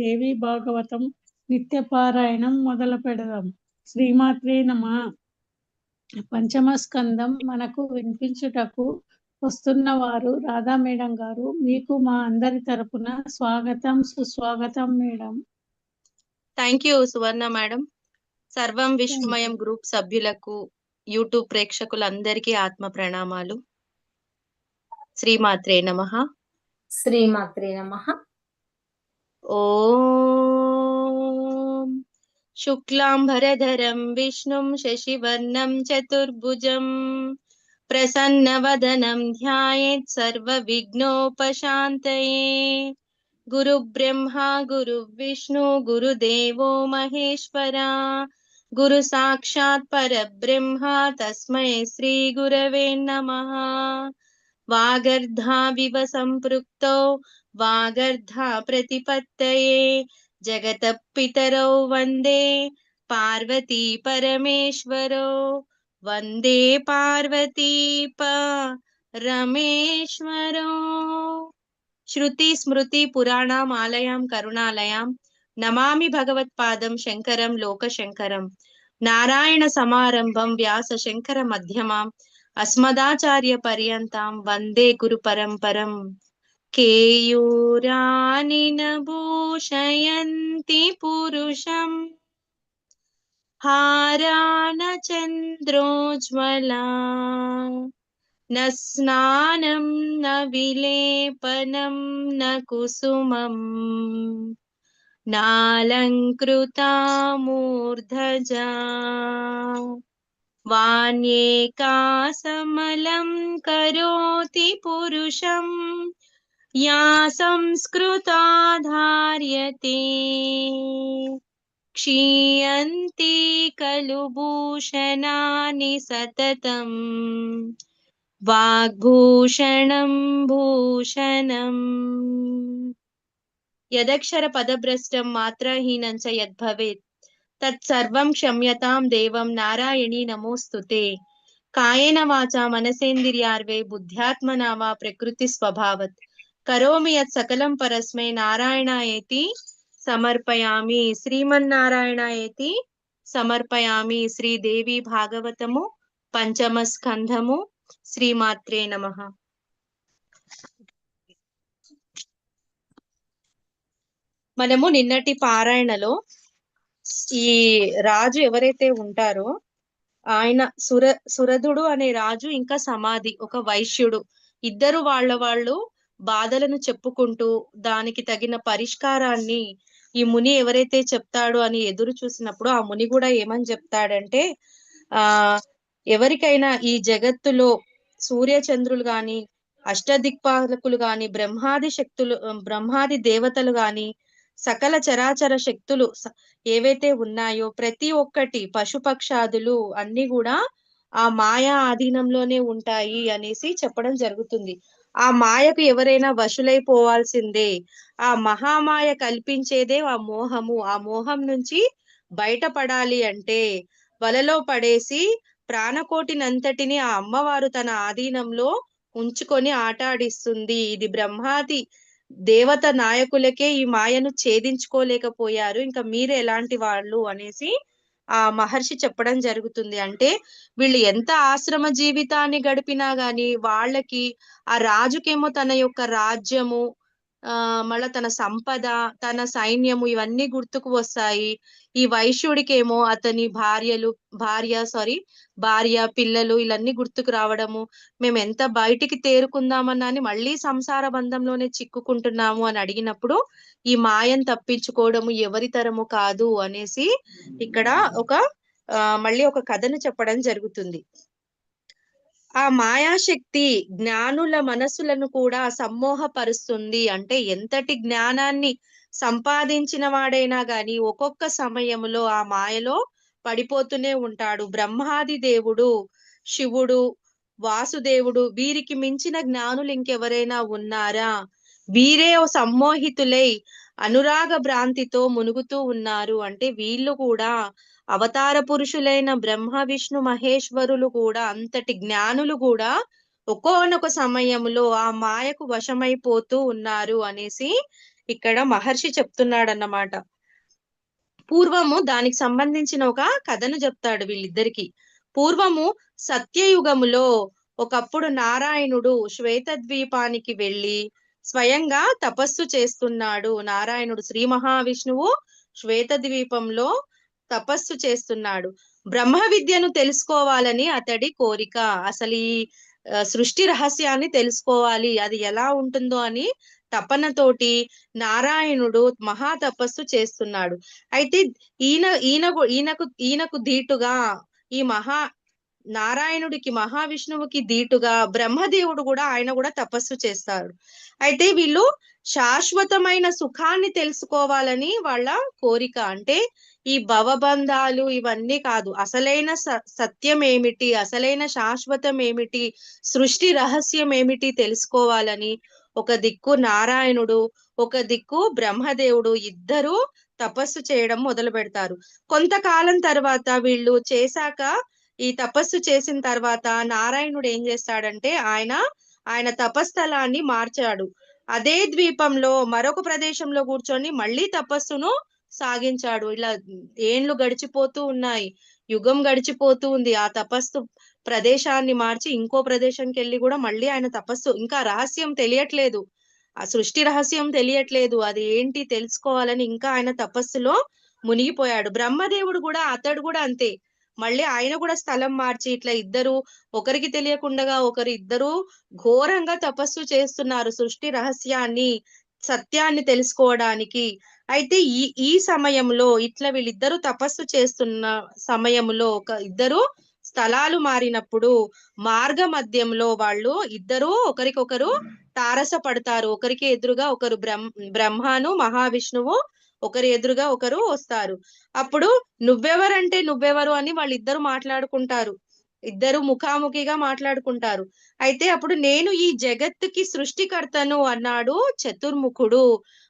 దేవి భాగవతం నిత్యపారాయణం మొదలు పెడదాం. శ్రీమాత్రే నమ. పంచమ స్కందం మనకు వినిపించుటకు వస్తున్న వారు రాధా మేడం గారు. మీకు మా అందరి తరపున స్వాగతం సుస్వాగతం madam. Thank you Suvarna madam. సర్వం విశ్వమయం గ్రూప్ సభ్యులకు యూట్యూబ్ ప్రేక్షకులందరికీ ఆత్మ ప్రణామాలు. శ్రీమాత్రే నమ. శ్రీమాత్రే నమ. ఓం శుక్లాంబరధరం విష్ణుం శశివర్ణం చతుర్భుజం ప్రసన్నవదనం ధ్యాయేత్ సర్వ విఘ్నోపశాంతయే గురు బ్రహ్మ గురు విష్ణు గురుదేవో మహేశ్వర గురు సాక్షాత్ పరబ్రహ్మ తస్మై శ్రీ వాగర్ధా ప్రతిపత్తయే జగత పితరౌ వందే పార్వతీ పరమేశ్వరో. వందే పార్వతీ పరమేశ్వరో శృతి స్మృతి పురాణం ఆలయం కరుణాలయం. నమామి భగవత్పాదం శంకరం లోక శంకరం నారాయణ సమారంభం వ్యాస శంకర మధ్యమాం. అస్మదాచార్య పర్యంతం వందే గురు పరంపరం. केयूरानि न भूषयन्ति पुरुषम्। हारा चन्द्रोज्ज्वला न स्नानं न विलेपनं न कुसुमम्। नालङ्कृता मूर्धजा वाण्येका समलं करोति पुरुषम्। या संस्कृता धार्यते क्षीयन्ति खलु भूषणानि सततम्। वाग्भूषणं भूषणम्। यदक्षर मात्रहीनञ्च यद्भवेत्। तत्सर्वं क्षम्यतां देवं नारायणी नमोस्तुते कायन कायेन वाचा मनसेन्द्रियार्वे बुद्ध्यात्मना वा प्रकृतिस्वभावत्। కరోమి యత్ సకలం పరస్మై నారాయణాయేతి సమర్పయామి. శ్రీమన్నారాయణాయేతి సమర్పయామి. శ్రీదేవి భాగవతము పంచమ స్కంధము శ్రీమాత్రే నమ. మనము నిన్నటి పారాయణలో ఈ రాజు ఎవరైతే ఉంటారో ఆయన సుర సురధుడు అనే రాజు ఇంకా సమాధి ఒక వైశ్యుడు. ఇద్దరు వాళ్ళ వాళ్ళు బాధలను చెప్పుకుంటూ దానికి తగిన పరిష్కారాన్ని ఈ ముని ఎవరైతే చెప్తాడో అని ఎదురు చూసినప్పుడు ఆ ముని కూడా ఏమని చెప్తాడంటే ఆ ఎవరికైనా ఈ జగత్తులో సూర్య చంద్రులు గాని అష్టదిక్పాలకులు గాని బ్రహ్మాది శక్తులు బ్రహ్మాది దేవతలు గాని సకల చరాచర శక్తులు ఏవైతే ఉన్నాయో ప్రతి ఒక్కటి పశుపక్షాదులు అన్ని కూడా ఆ మాయా ఆధీనంలోనే ఉంటాయి అనేసి చెప్పడం జరుగుతుంది. ఆ మాయకు ఎవరైనా వశులైపోవాల్సిందే. ఆ మహామాయ కల్పించేదే ఆ మోహము. ఆ మోహం నుంచి బయటపడాలి అంటే వలలో పడేసి ప్రాణకోటినంతటిని ఆ అమ్మవారు తన ఆధీనంలో ఉంచుకొని ఆటాడిస్తుంది. ఇది బ్రహ్మాది దేవత నాయకులకే ఈ మాయను ఛేదించుకోలేకపోయారు. ఇంకా మీరు ఎలాంటి వాళ్ళు అనేసి ఆ మహర్షి చెప్పడం జరుగుతుంది. అంటే వీళ్ళు ఎంత ఆశ్రమ జీవితాన్ని గడిపినా గాని వాళ్ళకి ఆ రాజుకేమో తన యొక్క రాజ్యము ఆ మళ్ళా తన సంపద తన సైన్యము ఇవన్నీ గుర్తుకు వస్తాయి. ఈ వైశ్యుడికేమో అతని భార్యలు భార్య సారీ భార్య పిల్లలు ఇలన్నీ గుర్తుకు రావడము. మేము ఎంత బయటికి తేరుకుందామన్నా అని మళ్ళీ సంసార బంధంలోనే చిక్కుకుంటున్నాము అని అడిగినప్పుడు ఈ మాయం తప్పించుకోవడము ఎవరి తరము కాదు అనేసి ఇక్కడ ఒక మళ్ళీ ఒక కథను చెప్పడం జరుగుతుంది. ఆ మాయాశక్తి జ్ఞానుల మనసులను కూడా సమ్మోహపరుస్తుంది. అంటే ఎంతటి జ్ఞానాన్ని సంపాదించిన వాడైనా గాని ఒక్కొక్క సమయంలో ఆ మాయలో పడిపోతూనే ఉంటాడు. బ్రహ్మాది దేవుడు శివుడు వాసుదేవుడు వీరికి మించిన జ్ఞానులు ఇంకెవరైనా ఉన్నారా? వీరే ఓ సమ్మోహితులై అనురాగ భ్రాంతితో మునుగుతూ ఉన్నారు. అంటే వీళ్ళు కూడా అవతార పురుషులైన బ్రహ్మ విష్ణు మహేశ్వరులు కూడా అంతటి జ్ఞానులు కూడా ఒక్కోనొక సమయంలో ఆ మాయకు వశమైపోతూ ఉన్నారు అనేసి ఇక్కడ మహర్షి చెప్తున్నాడన్నమాట. పూర్వము దానికి సంబంధించిన ఒక కథను చెప్తాడు వీళ్ళిద్దరికి. పూర్వము సత్యయుగములో ఒకప్పుడు నారాయణుడు శ్వేతద్వీపానికి వెళ్ళి స్వయంగా తపస్సు చేస్తున్నాడు. నారాయణుడు శ్రీ మహావిష్ణువు శ్వేతద్వీపంలో తపస్సు చేస్తున్నాడు. బ్రహ్మ విద్యను తెలుసుకోవాలని అతడి కోరిక. అసలు ఈ సృష్టి రహస్యాన్ని తెలుసుకోవాలి. అది ఎలా ఉంటుందో అని తపనతోటి నారాయణుడు మహా తపస్సు చేస్తున్నాడు. అయితే ఈయన ఈయన ఈయనకు ఈయనకు ధీటుగా ఈ మహా నారాయణుడికి మహావిష్ణువుకి ధీటుగా బ్రహ్మదేవుడు కూడా ఆయన కూడా తపస్సు చేస్తాడు. అయితే వీళ్ళు శాశ్వతమైన సుఖాన్ని తెలుసుకోవాలని వాళ్ళ కోరిక. అంటే ఈ భవబంధాలు ఇవన్నీ కాదు. అసలైన స- సత్యం ఏమిటి అసలైన శాశ్వతం ఏమిటి సృష్టి రహస్యం ఏమిటి తెలుసుకోవాలని ఒక దిక్కు నారాయణుడు ఒక దిక్కు బ్రహ్మదేవుడు ఇద్దరు తపస్సు చేయడం మొదలు పెడతారు. కొంతకాలం తర్వాత వీళ్ళు చేశాక ఈ తపస్సు చేసిన తర్వాత నారాయణుడు ఏం చేస్తాడంటే ఆయన ఆయన తపస్థలాన్ని మార్చాడు. అదే ద్వీపంలో మరొక ప్రదేశంలో కూర్చొని మళ్ళీ తపస్సును సాగించాడు. ఇలా ఏండ్లు గడిచిపోతూ ఉన్నాయి. యుగం గడిచిపోతూ ఉంది. ఆ తపస్సు ప్రదేశాన్ని మార్చి ఇంకో ప్రదేశంకి వెళ్ళి కూడా మళ్ళీ ఆయన తపస్సు. ఇంకా రహస్యం తెలియట్లేదు. ఆ సృష్టి రహస్యం తెలియట్లేదు. అది ఏంటి తెలుసుకోవాలని ఇంకా ఆయన తపస్సులో మునిగిపోయాడు. బ్రహ్మదేవుడు కూడా అతడు కూడా అంతే. మళ్ళీ ఆయన కూడా స్థలం మార్చి ఇట్లా ఇద్దరు ఒకరికి తెలియకుండా ఒకరు ఇద్దరు ఘోరంగా తపస్సు చేస్తున్నారు. సృష్టి రహస్యాన్ని సత్యాన్ని తెలుసుకోవడానికి. అయితే ఈ ఈ సమయంలో ఇట్లా వీళ్ళిద్దరూ తపస్సు చేస్తున్న సమయంలో ఒక ఇద్దరు స్థలాలు మారినప్పుడు మార్గ మధ్యంలో వాళ్ళు ఇద్దరు ఒకరికొకరు తారస పడతారు ఒకరికి ఎదురుగా ఒకరు బ్రహ్మ బ్రహ్మను మహావిష్ణువు ఒకరి ఎదురుగా ఒకరు వస్తారు. అప్పుడు నువ్వెవరంటే నువ్వెవరు అని వాళ్ళిద్దరు మాట్లాడుకుంటారు. ఇద్దరు ముఖాముఖిగా మాట్లాడుకుంటారు. అయితే అప్పుడు నేను ఈ జగత్తుకి సృష్టికర్తను అన్నాడు చతుర్ముఖుడు.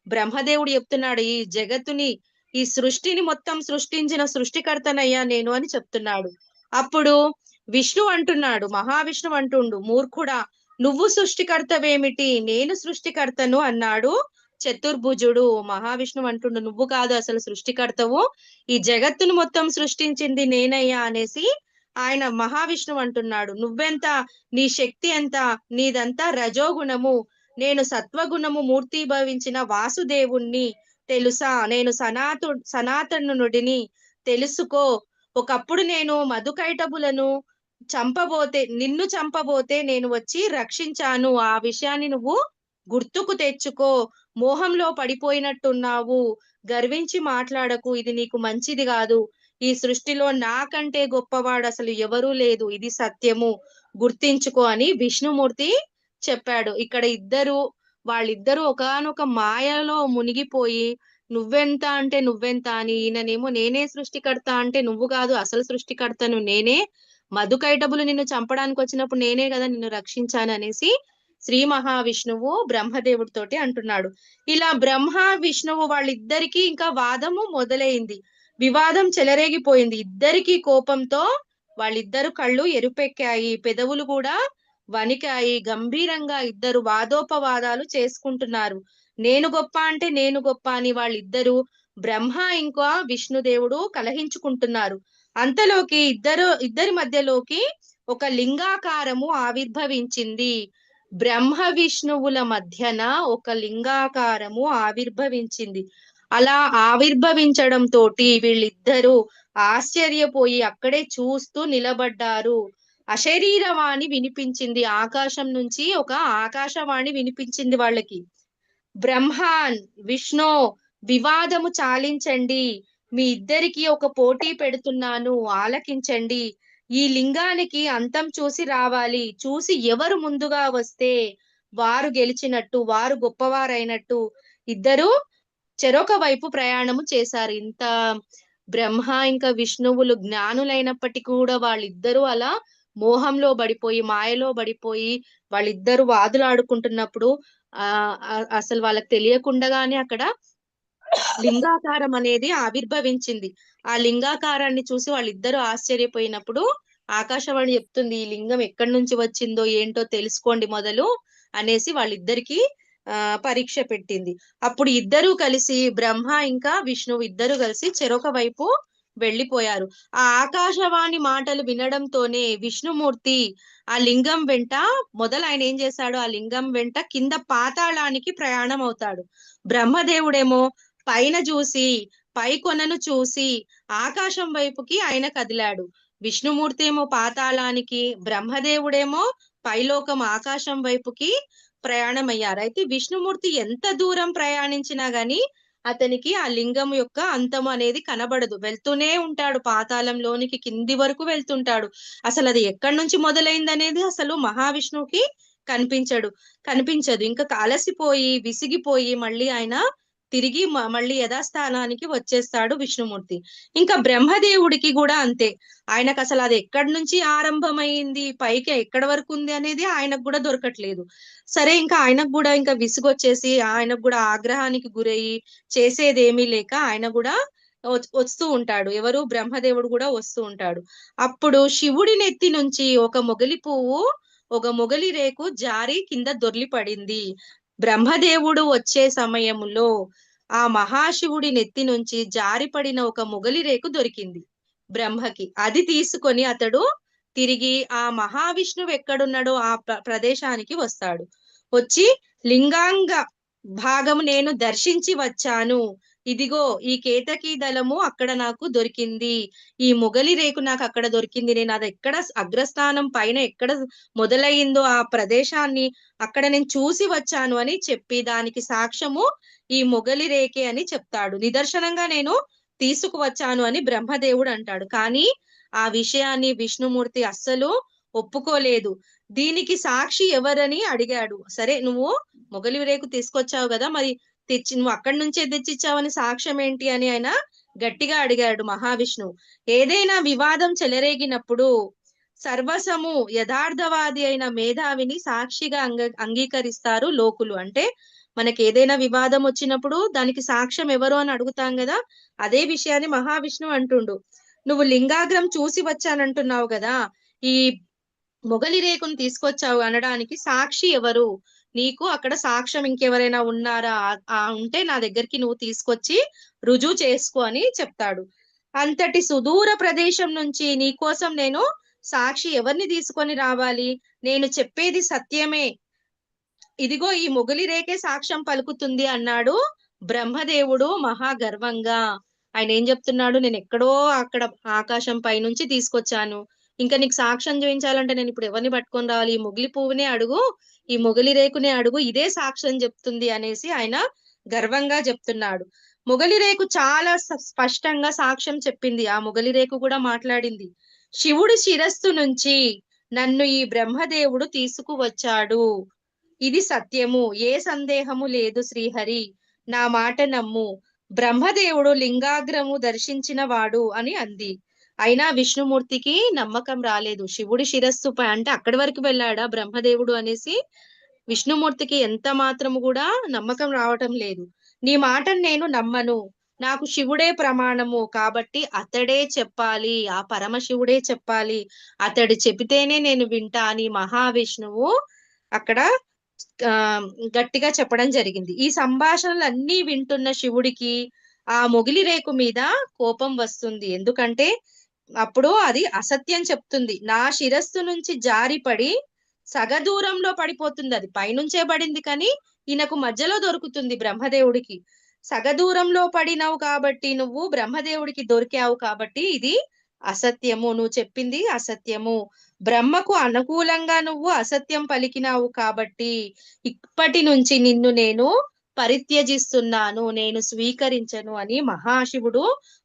బ్రహ్మదేవుడు చెప్తున్నాడు ఈ జగత్తుని ఈ సృష్టిని మొత్తం సృష్టించిన సృష్టికర్తనయ్యా నేను అని చెప్తున్నాడు. అప్పుడు విష్ణు అంటున్నాడు మహావిష్ణువు అంటుండు మూర్ఖుడా నువ్వు సృష్టికర్తవేమిటి? నేను సృష్టికర్తను అన్నాడు చతుర్భుజుడు. మహావిష్ణువు అంటుండు నువ్వు కాదు అసలు సృష్టికర్తవు ఈ జగత్తును మొత్తం సృష్టించింది నేనయ్యా అనేసి ఆయన మహావిష్ణువు అంటున్నాడు. నువ్వెంత? నీ శక్తి ఎంత? నీదంతా రజోగుణము. నేను సత్వగుణము మూర్తిభవించిన వాసుదేవుణ్ణి తెలుసా? నేను సనాతు సనాతనుడిని తెలుసుకో. ఒకప్పుడు నేను మధుకైటబులను చంపబోతే నిన్ను చంపబోతే నేను వచ్చి రక్షించాను. ఆ విషయాన్ని నువ్వు గుర్తుకు తెచ్చుకో. మోహంలో పడిపోయినట్టున్నావు. గర్వించి మాట్లాడకు. ఇది నీకు మంచిది కాదు. ఈ సృష్టిలో నాకంటే గొప్పవాడు అసలు ఎవరూ లేదు. ఇది సత్యము. గుర్తించుకో అని విష్ణుమూర్తి చెప్పాడు. ఇక్కడ ఇద్దరు వాళ్ళిద్దరూ ఒకనొక మాయలో మునిగిపోయి నువ్వెంత అంటే నువ్వెంత అని ఈయననేమో నేనే సృష్టికర్త అంటే నువ్వు కాదు అసలు సృష్టికర్తను నేనే మధుకైటబులు నిన్ను చంపడానికి వచ్చినప్పుడు నేనే కదా నిన్ను రక్షించాను అనేసి శ్రీ మహావిష్ణువు బ్రహ్మదేవుడితోటి అంటున్నాడు. ఇలా బ్రహ్మ విష్ణువు వాళ్ళిద్దరికీ ఇంకా వాదము మొదలైంది. వివాదం చెలరేగిపోయింది. ఇద్దరికి కోపంతో వాళ్ళిద్దరు కళ్ళు ఎరుపెక్కాయి. పెదవులు కూడా వణికాయి గంభీరంగా ఇద్దరు వాదోపవాదాలు చేసుకుంటున్నారు. నేను గొప్ప అంటే నేను గొప్ప అని వాళ్ళిద్దరు బ్రహ్మ ఇంకా విష్ణుదేవుడు కలహించుకుంటున్నారు. అంతలోకి ఇద్దరు ఇద్దరి మధ్యలోకి ఒక లింగాకారము ఆవిర్భవించింది. బ్రహ్మ విష్ణువుల మధ్యన ఒక లింగాకారము ఆవిర్భవించింది. అలా ఆవిర్భవించడం తోటి వీళ్ళిద్దరూ ఆశ్చర్యపోయి అక్కడే చూస్తూ నిలబడ్డారు. అశరీరవాణి వినిపించింది. ఆకాశం నుంచి ఒక ఆకాశవాణి వినిపించింది వాళ్ళకి. బ్రహ్మాన్ విష్ణు వివాదము చాలించండి. మీ ఇద్దరికి ఒక పోటీ పెడుతున్నాను. ఆలకించండి. ఈ లింగానికి అంతం చూసి రావాలి. చూసి ఎవరు ముందుగా వస్తే వారు గెలిచినట్టు వారు గొప్పవారైనట్టు. ఇద్దరు చెరొక వైపు ప్రయాణము చేశారు. ఇంత బ్రహ్మ ఇంకా విష్ణువులు జ్ఞానులైనప్పటికీ కూడా వాళ్ళిద్దరూ అలా మోహంలో పడిపోయి మాయలో పడిపోయి వాళ్ళిద్దరు వాదులాడుకుంటున్నప్పుడు ఆ ఆ- అసలు వాళ్ళకి తెలియకుండానే అక్కడ లింగాకారం అనేది ఆవిర్భవించింది. ఆ లింగాకారాన్ని చూసి వాళ్ళిద్దరూ ఆశ్చర్యపోయినప్పుడు ఆకాశవాణి చెప్తుంది ఈ లింగం ఎక్కడి నుంచి వచ్చిందో ఏంటో తెలుసుకోండి మొదలు అనేసి వాళ్ళిద్దరికి ఆ పరీక్ష పెట్టింది. అప్పుడు ఇద్దరూ కలిసి బ్రహ్మ ఇంకా విష్ణువు ఇద్దరు కలిసి చెరొక వైపు వెళ్ళిపోయారు. ఆ ఆకాశవాణి మాటలు వినడంతోనే విష్ణుమూర్తి ఆ లింగం వెంట మొదలు ఆయన ఏం చేశాడు? ఆ లింగం వెంట కింద పాతాళానికి ప్రయాణం అవుతాడు. బ్రహ్మదేవుడేమో పైన చూసి పై కొనను చూసి ఆకాశం వైపుకి ఆయన కదిలాడు. విష్ణుమూర్తి ఏమో పాతాళానికి బ్రహ్మదేవుడేమో పైలోకం ఆకాశం వైపుకి ప్రయాణం అయ్యారు అయితే విష్ణుమూర్తి ఎంత దూరం ప్రయాణించినా గాని అతనికి ఆ లింగం యొక్క అంతం అనేది కనబడదు. వెళ్తూనే ఉంటాడు. పాతాళంలోనికి కింది వరకు వెళ్తుంటాడు. అసలు అది ఎక్కడి నుంచి మొదలైంది అనేది అసలు మహావిష్ణువుకి కనిపించడు. కనిపించదు. ఇంకా అలసిపోయి విసిగిపోయి మళ్ళీ ఆయన తిరిగి మ- మళ్ళీ యథాస్థానానికి వచ్చేస్తాడు విష్ణుమూర్తి. ఇంకా బ్రహ్మదేవుడికి కూడా అంతే. ఆయనకు అసలు అది ఎక్కడి నుంచి ఆరంభమైంది? పైకి ఎక్కడి వరకు ఉంది అనేది ఆయనకు కూడా దొరకట్లేదు. సరే ఇంకా ఆయనకు కూడా ఇంకా విసుగొచ్చేసి ఆయనకు కూడా ఆగ్రహానికి గురయ్యి చేసేదేమీ లేక ఆయన కూడా వస్తూ ఉంటాడు. ఎవరు బ్రహ్మదేవుడు కూడా వస్తూ ఉంటాడు. అప్పుడు శివుడి నెత్తి నుంచి ఒక మొగలి పువ్వు ఒక మొగలి రేకు జారి కింద దొర్లి పడింది బ్రహ్మదేవుడు వచ్చే సమయంలో ఆ మహాశివుడి నెత్తి నుంచి జారిపడిన ఒక మొగలి రేకు దొరికింది బ్రహ్మకి. అది తీసుకొని అతడు తిరిగి ఆ మహావిష్ణువు ఎక్కడున్నాడో ఆ ప్ర- ప్రదేశానికి వస్తాడు. వచ్చి లింగాంగ భాగము నేను దర్శించి వచ్చాను. ఇదిగో ఈ కేతకీ దళము అక్కడ నాకు దొరికింది. ఈ మొగలి రేకు నాకు అక్కడ దొరికింది. నేను అది ఎక్కడ అగ్రస్థానం పైన ఎక్కడ మొదలయ్యిందో ఆ ప్రదేశాన్ని అక్కడ నేను చూసి వచ్చాను అని చెప్పి దానికి సాక్ష్యము ఈ మొగలి రేకే అని చెప్తాడు. నిదర్శనంగా నేను తీసుకువచ్చాను అని బ్రహ్మదేవుడు అంటాడు. కానీ ఆ విషయాన్ని విష్ణుమూర్తి అస్సలు ఒప్పుకోలేదు. దీనికి సాక్షి ఎవరని అడిగాడు. సరే నువ్వు మొగలి రేకు తీసుకొచ్చావు కదా మరి తెచ్చి నువ్వు అక్కడి నుంచే తెచ్చిచ్చావని సాక్ష్యం ఏంటి? అని ఆయన గట్టిగా అడిగాడు మహావిష్ణువు ఏదైనా వివాదం చెలరేగినప్పుడు సర్వసము యథార్థవాది అయిన మేధావిని సాక్షిగా అంగ అంగీకరిస్తారు లోకులు. అంటే మనకి ఏదైనా వివాదం వచ్చినప్పుడు దానికి సాక్ష్యం ఎవరు అని అడుగుతాం కదా అదే విషయాన్ని మహావిష్ణువు అంటుండు. నువ్వు లింగాగ్రం చూసి వచ్చానంటున్నావు కదా ఈ మొగలి రేకును తీసుకొచ్చావు అనడానికి సాక్షి ఎవరు? నీకు అక్కడ సాక్ష్యం ఇంకెవరైనా ఉన్నారా? ఆ- ఉంటే నా దగ్గరికి నువ్వు తీసుకొచ్చి రుజువు చేసుకో అని చెప్తాడు. అంతటి సుదూర ప్రదేశం నుంచి నీకోసం నేను సాక్షి ఎవరిని తీసుకొని రావాలి? నేను చెప్పేది సత్యమే. ఇదిగో ఈ మొగలి రేకే సాక్ష్యం పలుకుతుంది అన్నాడు బ్రహ్మదేవుడు మహా గర్వంగా ఆయన ఏం చెప్తున్నాడు? నేను ఎక్కడో అక్కడ ఆకాశం పైనుంచి తీసుకొచ్చాను. ఇంకా నీకు సాక్ష్యం చూపించాలంటే నేను ఇప్పుడు ఎవరిని పట్టుకొని రావాలి? ఈ మొగిలి పువ్వునే అడుగు ఈ మొగలి రేకునే అడుగు ఇదే సాక్ష్యం చెప్తుంది అనేసి ఆయన గర్వంగా చెప్తున్నాడు. మొగలి రేకు చాలా స్పష్టంగా సాక్ష్యం చెప్పింది. ఆ మొగలి రేకు కూడా మాట్లాడింది. శివుడి శిరస్సు నుంచి నన్ను ఈ బ్రహ్మదేవుడు తీసుకువచ్చాడు. ఇది సత్యము. ఏ సందేహము లేదు శ్రీహరి. నా మాట నమ్ము. బ్రహ్మదేవుడు లింగాగ్రము దర్శించిన వాడు అని అంది. అయినా విష్ణుమూర్తికి నమ్మకం రాలేదు. శివుడి శిరస్సు అంటే అక్కడి వరకు వెళ్ళాడా బ్రహ్మదేవుడు అనేసి విష్ణుమూర్తికి ఎంత మాత్రము కూడా నమ్మకం రావటం లేదు. నీ మాటను నేను నమ్మను. నాకు శివుడే ప్రమాణము కాబట్టి అతడే చెప్పాలి. ఆ పరమశివుడే చెప్పాలి. అతడు చెబితేనే నేను వింటా అని మహావిష్ణువు అక్కడ ఆ గట్టిగా చెప్పడం జరిగింది. ఈ సంభాషణలు అన్నీ వింటున్న శివుడికి ఆ మొగిలి రేకు మీద కోపం వస్తుంది. ఎందుకంటే అప్పుడు అది అసత్యం చెప్తుంది. నా శిరస్సు నుంచి జారిపడి సగ దూరంలో పడిపోతుంది. అది పైనుంచే పడింది కానీ ఈయనకు మధ్యలో దొరుకుతుంది బ్రహ్మదేవుడికి. సగ దూరంలో పడినావు కాబట్టి నువ్వు బ్రహ్మదేవుడికి దొరికావు కాబట్టి ఇది అసత్యము. నువ్వు చెప్పింది అసత్యము. బ్రహ్మకు అనుకూలంగా నువ్వు అసత్యం పలికినావు కాబట్టి ఇప్పటి నుంచి నిన్ను నేను పరిత్యజిస్తున్నాను నేను స్వీకరించను అని మహాశివుడు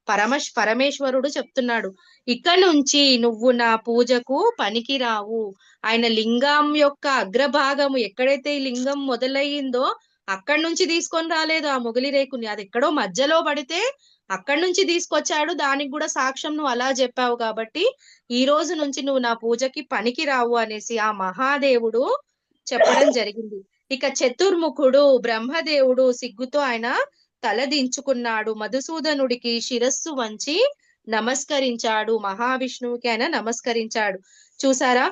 పరమశ్ పరమేశ్వరుడు చెప్తున్నాడు. ఇక నుంచి నువ్వు నా పూజకు పనికిరావు. ఆయన లింగం యొక్క అగ్రభాగము ఎక్కడైతే ఈ లింగం మొదలయ్యిందో అక్కడి నుంచి తీసుకొని రాలేదు ఆ మొగలి రేకుని. అది ఎక్కడో మధ్యలో పడితే అక్కడి నుంచి తీసుకొచ్చాడు. దానికి కూడా సాక్ష్యం నువ్వు అలా చెప్పావు కాబట్టి ఈ రోజు నుంచి నువ్వు నా పూజకి పనికి రావు అనేసి ఆ మహాదేవుడు చెప్పడం జరిగింది. ఇక చతుర్ముఖుడు బ్రహ్మదేవుడు సిగ్గుతో ఆయన తలదించుకున్నాడు మధుసూదనుడికి శిరస్సు వంచి నమస్కరించాడు. మహావిష్ణువుకి ఆయన నమస్కరించాడు. చూసారా?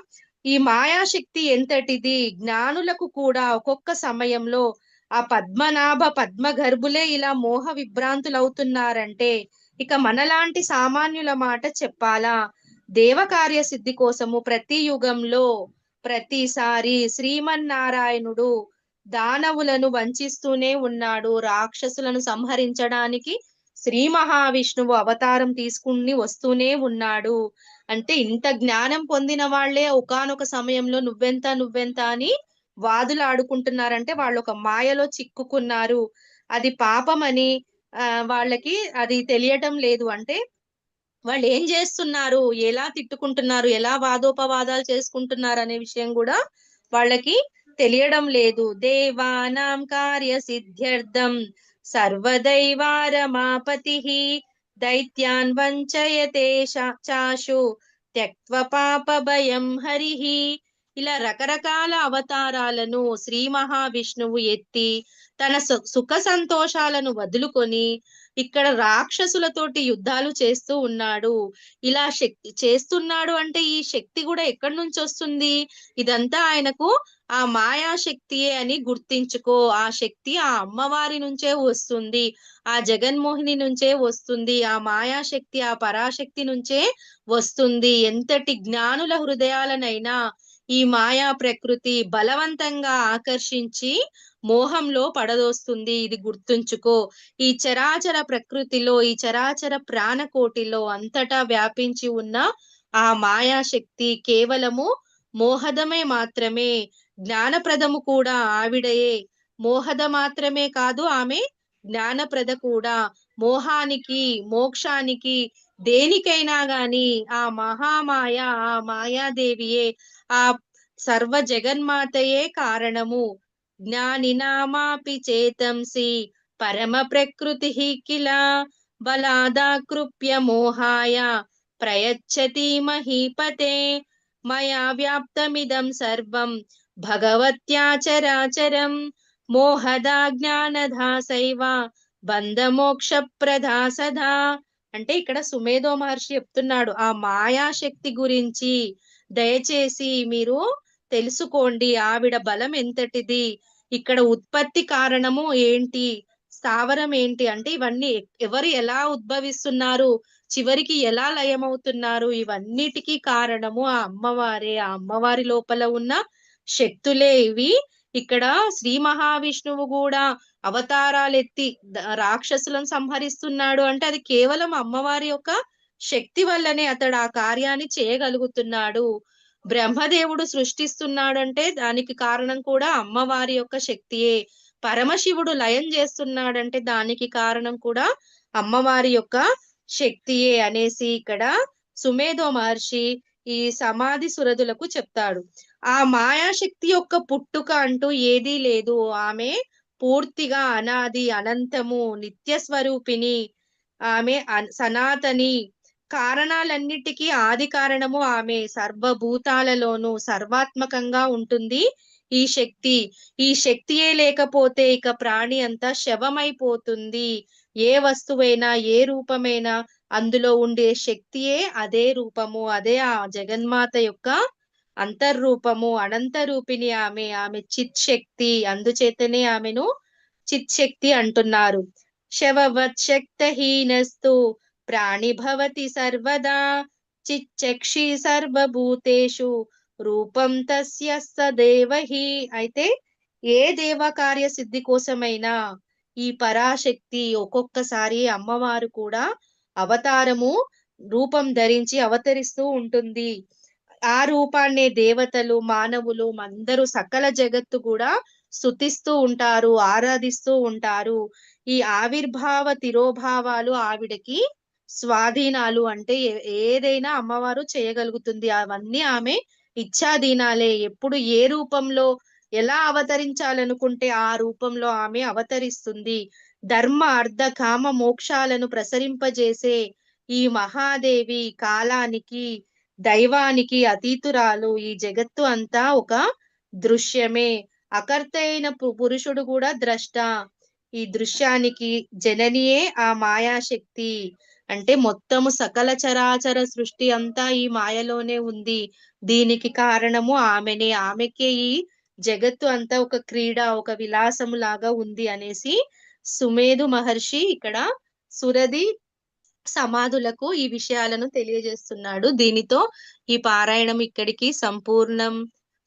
ఈ మాయాశక్తి ఎంతటిది? జ్ఞానులకు కూడా ఒక్కొక్క సమయంలో ఆ పద్మనాభ పద్మ గర్భులే ఇలా మోహ విభ్రాంతులవుతున్నారంటే ఇక మనలాంటి సామాన్యుల మాట చెప్పాలా? దేవకార్య సిద్ధి కోసము ప్రతి యుగంలో ప్రతిసారి శ్రీమన్నారాయణుడు దానవులను వంచిస్తూనే ఉన్నాడు. రాక్షసులను సంహరించడానికి శ్రీ మహావిష్ణువు అవతారం తీసుకుని వస్తూనే ఉన్నాడు. అంటే ఇంత జ్ఞానం పొందిన వాళ్ళే ఒకానొక సమయంలో నువ్వెంత నువ్వెంత అని వాదులాడుకుంటున్నారంటే వాళ్ళు ఒక మాయలో చిక్కుకున్నారు. అది పాపమని ఆ వాళ్ళకి అది తెలియటం లేదు. అంటే వాళ్ళు ఏం చేస్తున్నారు? ఎలా తిట్టుకుంటున్నారు? ఎలా వాదోపవాదాలు చేసుకుంటున్నారు? అనే విషయం కూడా వాళ్ళకి తెలియడం లేదు. దేవానాం కార్య సిద్ధ్యర్థం సర్వదైవారమాపతి దైత్యాన్ వంచయతే చాషు. త్యక్వ పాప భయం హరిహి ఇలా రకరకాల అవతారాలను శ్రీ మహావిష్ణువు ఎత్తి తన సుఖ సంతోషాలను వదులుకొని ఇక్కడ రాక్షసులతోటి యుద్ధాలు చేస్తూ ఉన్నాడు. ఇలా శక్తి చేస్తున్నాడు అంటే ఈ శక్తి కూడా ఎక్కడి నుంచి వస్తుంది? ఇదంతా ఆయనకు ఆ మాయా శక్తియే అని గుర్తించుకో. ఆ శక్తి ఆ అమ్మవారి నుంచే వస్తుంది. ఆ జగన్మోహిని నుంచే వస్తుంది. ఆ మాయా శక్తి ఆ పరాశక్తి నుంచే వస్తుంది. ఎంతటి జ్ఞానుల హృదయాలనైనా ఈ మాయా ప్రకృతి బలవంతంగా ఆకర్షించి మోహంలో పడదోస్తుంది. ఇది గుర్తుంచుకో. ఈ చరాచర ప్రకృతిలో ఈ చరాచర ప్రాణకోటిలో అంతటా వ్యాపించి ఉన్న ఆ మాయా శక్తి కేవలము మోహదమే మాత్రమే. జ్ఞానప్రదము కూడా ఆవిడయే. మోహద మాత్రమే కాదు ఆమె జ్ఞానప్రద కూడా. మోహానికి మోక్షానికి దేనికైనా గాని ఆ మహామాయ ఆ మాయాదేవియే ఆ సర్వ జగన్మాతయే కారణము జ్ఞానినామాపి చేతంసి పరమ ప్రకృతి కిల బలాదాకృప్య మోహాయ ప్రయచ్చతి మహీపతే మయా వ్యాప్తమిదం సర్వం భగవత్యా చరాచరం మోహదా జ్ఞానధా సైవ బంధమోక్ష ప్రధా సదా. అంటే ఇక్కడ సుమేధో మహర్షి చెప్తున్నాడు ఆ మాయాశక్తి గురించి దయచేసి మీరు తెలుసుకోండి. ఆవిడ బలం ఎంతటిది? ఇక్కడ ఉత్పత్తి కారణము ఏంటి? స్థావరం ఏంటి? అంటే ఇవన్నీ ఎవరు ఎలా ఉద్భవిస్తున్నారు? చివరికి ఎలా లయమవుతున్నారు? ఇవన్నిటికీ కారణము ఆ అమ్మవారే. ఆ అమ్మవారి లోపల ఉన్న శక్తులే ఇవి. ఇక్కడ శ్రీ మహావిష్ణువు కూడా అవతారాలు ఎత్తి రాక్షసులను సంహరిస్తున్నాడు అంటే అది కేవలం అమ్మవారి యొక్క శక్తి వల్లనే అతడు ఆ కార్యాన్ని చేయగలుగుతున్నాడు. బ్రహ్మదేవుడు సృష్టిస్తున్నాడు అంటే దానికి కారణం కూడా అమ్మవారి యొక్క శక్తియే. పరమశివుడు లయం చేస్తున్నాడంటే దానికి కారణం కూడా అమ్మవారి యొక్క శక్తియే అనేసి ఇక్కడ సుమేధో మహర్షి ఈ సమాధి సురదులకు చెప్తాడు. ఆ మాయాశక్తి యొక్క పుట్టుక అంటూ ఏదీ లేదు. ఆమె పూర్తిగా అనాది అనంతము నిత్య స్వరూపిణి ఆమె సనాతని. కారణాలన్నిటికీ ఆది కారణము ఆమె. సర్వభూతాలలోనూ సర్వాత్మకంగా ఉంటుంది ఈ శక్తి. ఈ శక్తియే లేకపోతే ఇక ప్రాణి అంతా శవమైపోతుంది. ఏ వస్తువైనా ఏ రూపమైనా అందులో ఉండే శక్తియే అదే రూపము అదే ఆ జగన్మాత యొక్క అంతర్రూపము అనంత రూపిణి ఆమె ఆమె చిత్ శక్తి అందుచేతనే ఆమెను చిత్ శక్తి అంటున్నారు. శవవత్ శక్తహీనస్తు ప్రాణిభవతి సర్వదా చిచ్చక్షి సర్వభూతేషు రూపం తస్య సదేవహి. అయితే ఏ దేవ కార్య సిద్ధి కోసమైనా ఈ పరాశక్తి ఒక్కొక్కసారి అమ్మవారు కూడా అవతారము రూపం ధరించి అవతరిస్తూ ఉంటుంది. ఆ రూపాన్నే దేవతలు మానవులు అందరూ సకల జగత్తు కూడా స్తుతిస్తూ ఉంటారు ఆరాధిస్తూ ఉంటారు. ఈ ఆవిర్భావ తిరోభావాలు ఆవిడకి స్వాధీనాలు అంటే ఏదైనా అమ్మవారు చేయగలుగుతుంది. అవన్నీ ఆమె ఇచ్చాధీనాలే ఎప్పుడు ఏ రూపంలో ఎలా అవతరించాలనుకుంటే ఆ రూపంలో ఆమె అవతరిస్తుంది. ధర్మ అర్ధ కామ మోక్షాలను ప్రసరింపజేసే ఈ మహాదేవి కాలానికి దైవానికి అతీతురాలు. ఈ జగత్తు అంతా ఒక దృశ్యమే. అకర్త అయిన పు- పురుషుడు కూడా ద్రష్ట. ఈ దృశ్యానికి జననియే ఆ మాయాశక్తి. అంటే మొత్తము సకల చరాచర సృష్టి అంతా ఈ మాయలోనే ఉంది. దీనికి కారణము ఆమెనే. ఆమెకే ఈ జగత్తు అంతా ఒక క్రీడ ఒక విలాసము లాగా ఉంది అనేసి సుమేధు మహర్షి ఇక్కడ సురది సమాధులకు ఈ విషయాలను తెలియజేస్తున్నాడు. దీనితో ఈ పారాయణం ఇక్కడికి సంపూర్ణం.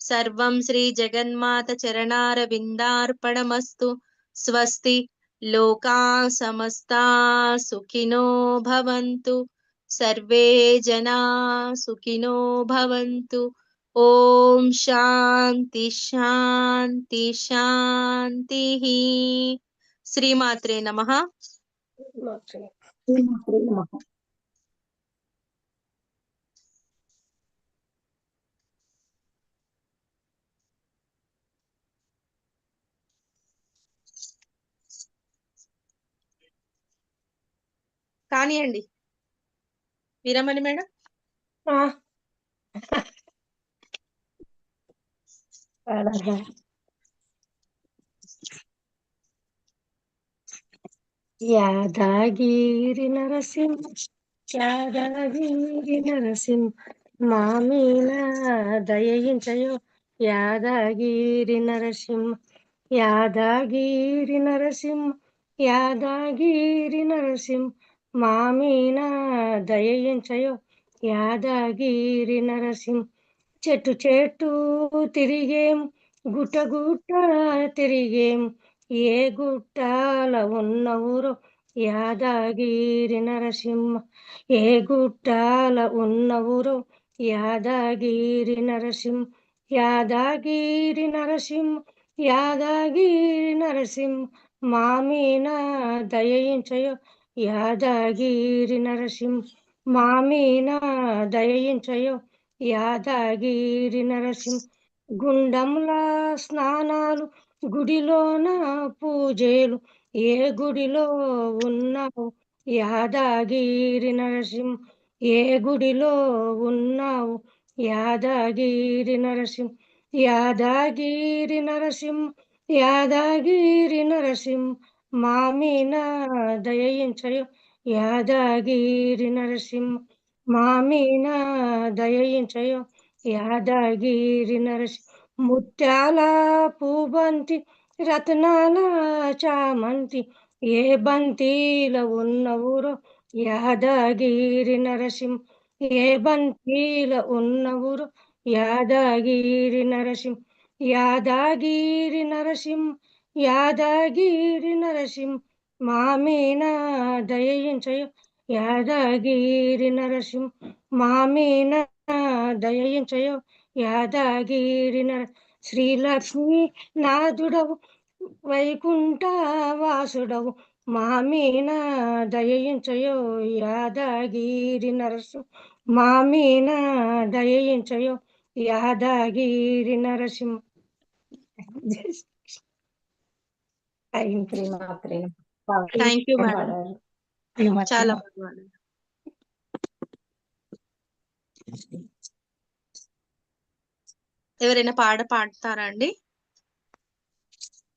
సర్వం శ్రీ జగన్మాత చరణార విందార్పణమస్తు స్వస్తి. లోకా సమస్తా సుఖినో భవంతు. సర్వే జనా సుఖినో భవంతు. ఓం శాంతి శాంతి శాంతి. శ్రీమాత్రే నమః. కానియండి. వీరమణి మేడం? యాదగిరి నరసింహ యాదగిరి నరసింహ మామీన దయించయో యాదగిరి నరసింహ యాదగిరి నరసింహ యాదగిరి నరసింహ మామీన దయించయో యాదగిరి నరసింహ చెట్టు చెట్టు తిరిగేం గుట్ట గుట్ట తిరిగేం ఏ గుట్టాల ఉన్న ఊరు యాదగిరి నరసింహ. ఏ గుట్టాల ఉన్న ఊరు యాదగిరి నరసింహ. యాదగిరి నరసింహ యాదగిరి నరసింహ. మామీన దయించయో యాదగిరి నరసింహ. మామీన దయించయో యాదగిరి నరసింహ. గుండంలా స్నానాలు గుడిలోన పూజలు ఏ గుడిలో ఉన్నావు? యాదగిరి నరసింహ ఏ గుడిలో ఉన్నావు? యాదగిరి నరసింహ యాదగిరి నరసింహ యాదగిరి నరసింహ మామిన దయించయో యాదగిరి నరసింహ మామిన దయించయో యాదగిరి నరసింహ ముత్యాల పూబంతి రత్నాల చామంతి ఏ బంతిలో ఉన్న ఊరో యాదగిరి నరసింహ. ఏ బంతిలో ఉన్న ఊరో యాదగిరి నరసింహ. యాదగిరి నరసింహ యాదగిరి నరసింహ. మామీన దయించయో యాదగిరి నరసింహ. మామీన దయించయో యాదగిరి నర శ్రీలక్ష్మి నాథుడవు వైకుంఠ వాసుడవు మామీన దయించయో యాదగిరి నరసింహ మామీన దయించయో Yadagiri Narasimha. Thank you madam. చాలా ఎవరైనా పాట పాడతారా అండి?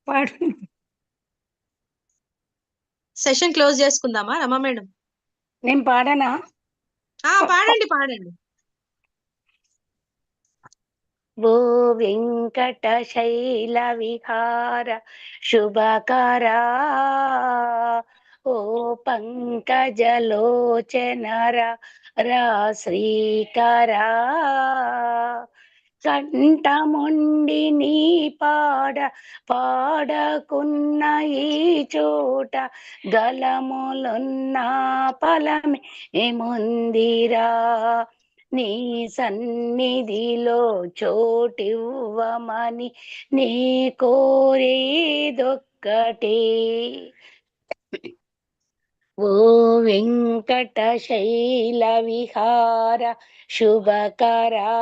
పాడు. సెషన్ క్లోజ్ చేసుకుందామా? రమా మేడం. నేను పాడనా? ఆ పాడండి పాడండి. ఓ వెంకట శైల విహార శుభకరా. ఓ పంకజలోచనర రా శ్రీకరా. కంఠముండి నీ పాడ పాడకున్న ఈ చోట గలములున్న ఫలమే ముందిరా నీ సన్నిధిలో చోటివ్వమని నీ కోరేదొక్కటే. ఓ వెంకట శైల విహార శుభకరా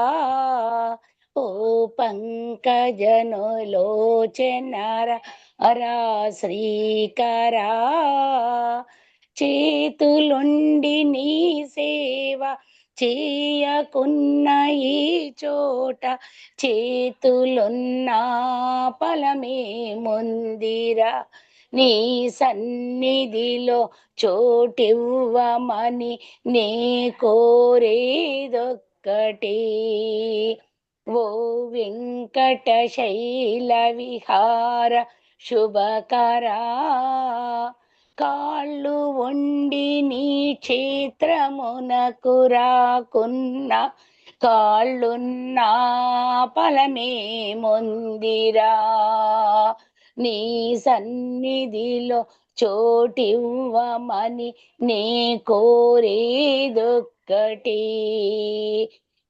ఓ పంకజనులోచనర అరా శ్రీకరా. చేతులుండి నీ సేవ చేయకున్న ఈ చోట చేతులున్నా ఫలమే ముందిరా. నీ సన్నిధిలో చోటివ్వమని నీ కోరేదొక్కటి. ఓ వెంకటశైల విహార శుభకరా. కాళ్ళు వండి నీ క్షేత్రమునకు రాకున్న కాళ్ళున్నా ఫలమే మొందిరా. నీ సన్నిధిలో చోటివ్వమని నే కోరేదొక్కటి.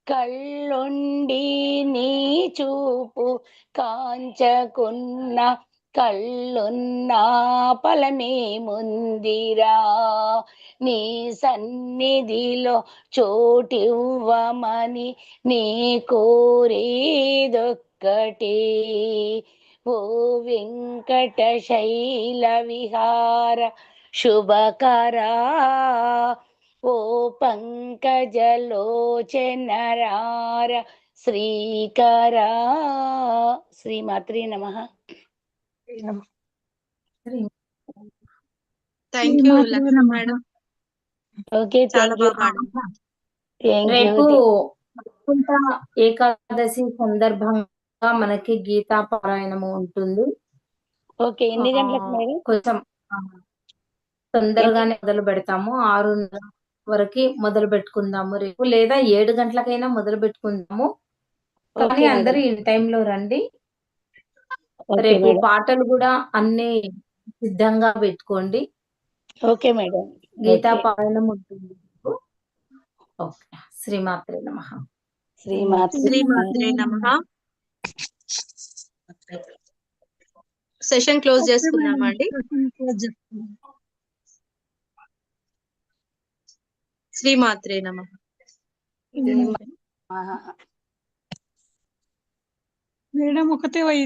కళ్ళుండి నీ చూపు కాంచకున్న కళ్ళున్నా ఫలమే ముందిరా. నీ సన్నిధిలో చోటివ్వమని నీ కోరేదొక్కటి. ఓ వెంకటశైల విహార శుభకరా ఓ పంకజలోచనరార శ్రీకరా శ్రీమాత్రి నమ thank you. Madam okay thank you Ekadashi సందర్భంగా మనకి గీతా పారాయణము ఉంటుంది. ఓకే ఎన్ని గంటలకు మేడం కొంచెం తొందరగానే మొదలు పెడతాము. ఆరున్నర వరకు మొదలు పెట్టుకుందాము రేపు లేదా ఏడు గంటలకైనా మొదలు పెట్టుకుందాము. కానీ అందరూ ఇన్ టైంలో రండి. రేపు పాటలు కూడా అన్ని సిద్ధంగా పెట్టుకోండి. Okay madam. గీతా. పారాయణం ఉంటుంది. ఓకే. శ్రీమాత్రే నమ. శ్రీమాత్రి శ్రీమాత్రే నమః. సెషన్ క్లోజ్ చేసుకుందామండి శ్రీమాత్రే నమః. మేడం ఒకటే